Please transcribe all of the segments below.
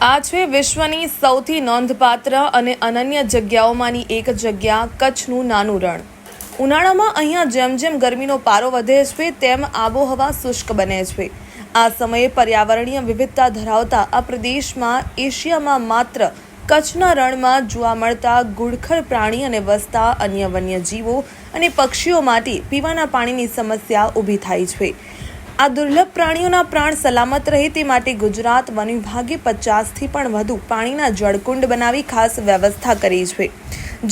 આ છે વિશ્વની સૌથી નોંધપાત્ર અને અનન્ય જગ્યાઓમાંની એક જગ્યા કચ્છનું નાનું રણ. ઉનાળામાં અહીંયા જેમ જેમ ગરમીનો પારો વધે છે, તેમ આબોહવા શુષ્ક બને છે. આ સમયે પર્યાવરણીય વિવિધતા ધરાવતા આ પ્રદેશમાં એશિયામાં માત્ર કચ્છના રણમાં જોવા મળતા ગુડખર પ્રાણી અને વસતા અન્ય વન્યજીવો અને પક્ષીઓ માટે પીવાના પાણીની સમસ્યા ઊભી થાય છે. આ દુર્લભ પ્રાણીઓના પ્રાણ સલામત રહે તે માટે ગુજરાત વન વિભાગે પચાસથી પણ વધુ પાણીના જળકુંડ બનાવી ખાસ વ્યવસ્થા કરી છે,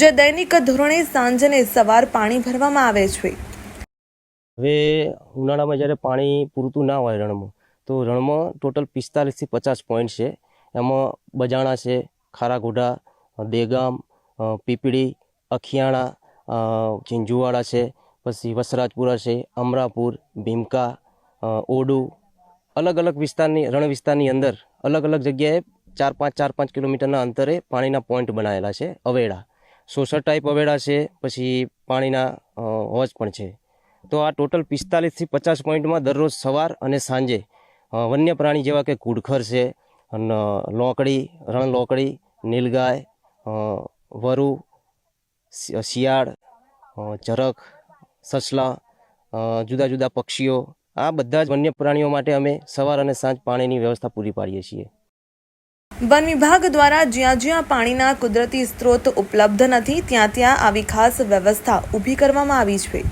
જે દૈનિક ધોરણે સાંજ અને સવાર પાણી ભરવામાં આવે છે. હવે ઉનાળામાં જ્યારે પાણી પૂરતું ના હોય રણમાં, તો રણમાં ટોટલ પિસ્તાલીસથી પચાસ પોઈન્ટ છે. એમાં બજાણા છે, ખારાગોઢા, દેગામ પીપળી, અખિયાણા ચિંજુવાડા છે, પછી વસરાજપુરા છે, અમરાપુર, ભીમકા ઓડુ, અલગ અલગ વિસ્તારની, રણ વિસ્તારની અંદર અલગ અલગ જગ્યાએ ચાર પાંચ ચાર પાંચ કિલોમીટરના અંતરે પાણીના પોઈન્ટ બનાવેલા છે, અવેડા. સોસર ટાઈપ અવેડા છે, પછી પાણીના હોજ પણ છે. તો આ ટોટલ પિસ્તાલીસથી પચાસ પોઈન્ટમાં દરરોજ સવાર અને સાંજે વન્ય પ્રાણી જેવા કે કુડખર છે લોકડી રણ લોકડી નીલગાય વરુ શિયાળ ચરક સસલા જુદા જુદા પક્ષીઓ આ બધા જ વન્ય પ્રાણીઓ માટે અમે સવાર અને સાંજ પાણીની વ્યવસ્થા પૂરી પાડીએ છીએ. વન વિભાગ દ્વારા જ્યાં જ્યાં પાણીના કુદરતી સ્ત્રોત ઉપલબ્ધ નથી, ત્યાં ત્યાં આવી ખાસ વ્યવસ્થા ઊભી કરવામાં આવી છે.